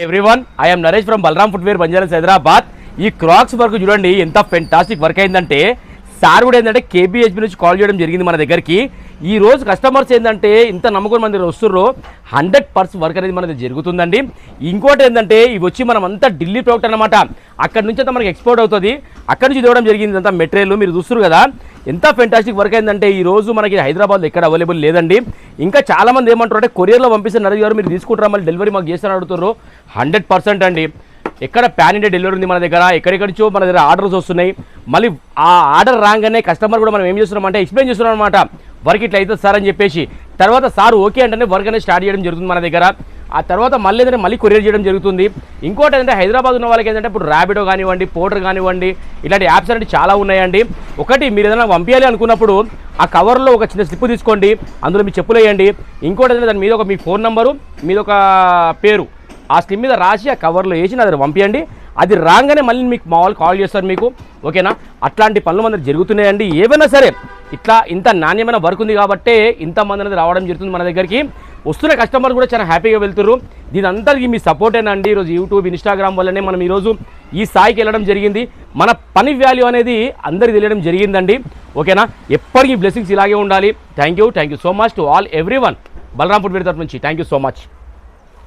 Everyone I'm Naresh from Balram footwear Banjaras Hyderabad ఈ cracks work చూడండి ఎంత fantastic work అయిందంటే సార్ కూడా ఏంటంటే కేబిహెచ్బి నుంచి కాల్ చేయడం జరిగింది మన దగ్గరికి. ఈ రోజు కస్టమర్స్ ఏంటంటే ఇంత నమ్మకం మన దగ్గర వస్తుర్రో హండ్రెడ్ పర్సెంట్ వర్క్ అనేది మనది జరుగుతుందండి. ఇంకోటి ఏంటంటే ఇవి వచ్చి మనం అంతా ఢిల్లీ ప్రోడక్ట్ అనమాట అక్కడ నుంచి అంతా మనకి ఎక్స్పోర్ట్ అవుతుంది. అక్కడ నుంచి ఇవ్వడం జరిగింది అంతా మెటీరియల్ మీరు చూస్తారు కదా. ఎంత ఫెంటాస్టిక్ వర్క్ అయిందంటే ఈ రోజు మనకి హైదరాబాద్లో ఎక్కడ అవైలబుల్ లేదండి. ఇంకా చాలా మంది ఏమంటారు అంటే కొరియర్లో పంపిస్తే నరేష్ గారు మీరు తీసుకుంటారా మళ్ళీ డెలివరీ మాకు చేస్తారని అడుగుతారు హండ్రెడ్ పర్సెంట్ అండి. ఎక్కడ ప్యాన్ ఇండియా డెలివరీ ఉంది మన దగ్గర ఎక్కడెక్కడిచో మన దగ్గర ఆర్డర్స్ వస్తున్నాయి. మళ్ళీ ఆ ఆర్డర్ రాగానే కస్టమర్ కూడా మనం ఏం చేస్తున్నాం అంటే ఎక్స్ప్లెయిన్ చేస్తున్నాం అనమాట వర్క్ ఇట్లా అవుతుంది సార్ అని చెప్పేసి. తర్వాత సార్ ఓకే అంటే వర్క్ అనేది స్టార్ట్ చేయడం జరుగుతుంది మన దగ్గర. ఆ తర్వాత మళ్ళీ ఏంటంటే మళ్ళీ కొరియర్ చేయడం జరుగుతుంది. ఇంకోటి ఏంటంటే హైదరాబాద్ ఉన్న వాళ్ళకి ఏంటంటే ఇప్పుడు ర్యాపిడో కానివ్వండి పోటర్ కానివ్వండి ఇలాంటి యాప్స్ అనేవి చాలా ఉన్నాయండి. ఒకటి మీరు ఏదైనా పంపించాలి అనుకున్నప్పుడు ఆ కవర్లో ఒక చిన్న స్లిప్ తీసుకోండి. అందులో మీ చెప్పులు వేయండి. ఇంకోటి ఏంటంటే దాని మీద ఒక మీ ఫోన్ నెంబరు మీద ఒక పేరు. ఆ స్లిప్ మీద రాసి ఆ కవర్లో వేసి నా దగ్గర పంపించండి అది రాగానే మళ్ళీ మీకు మా వాళ్ళు కాల్ చేస్తారు మీకు. ఓకేనా? అట్లాంటి పనులు మన జరుగుతున్నాయండి. ఏవైనా సరే ఇట్లా ఇంత నాణ్యమైన వర్క్ ఉంది కాబట్టే ఇంతమంది అనేది రావడం జరుగుతుంది మన దగ్గరికి. వస్తున్న కస్టమర్ కూడా చాలా హ్యాపీగా వెళ్తున్నారు దీని అందరికీ మీ సపోర్టేనండి ఈరోజు యూట్యూబ్ ఇన్స్టాగ్రామ్ వల్లనే మనం ఈరోజు ఈ స్థాయికి వెళ్ళడం జరిగింది. మన పని వాల్యూ అనేది అందరికి తెలియడం జరిగిందండి. ఓకేనా? ఎప్పటికీ బ్లెస్సింగ్స్ ఇలాగే ఉండాలి. Thank you thank you so much to all everyone Balrampur తరఫు నుంచి. Thank you so much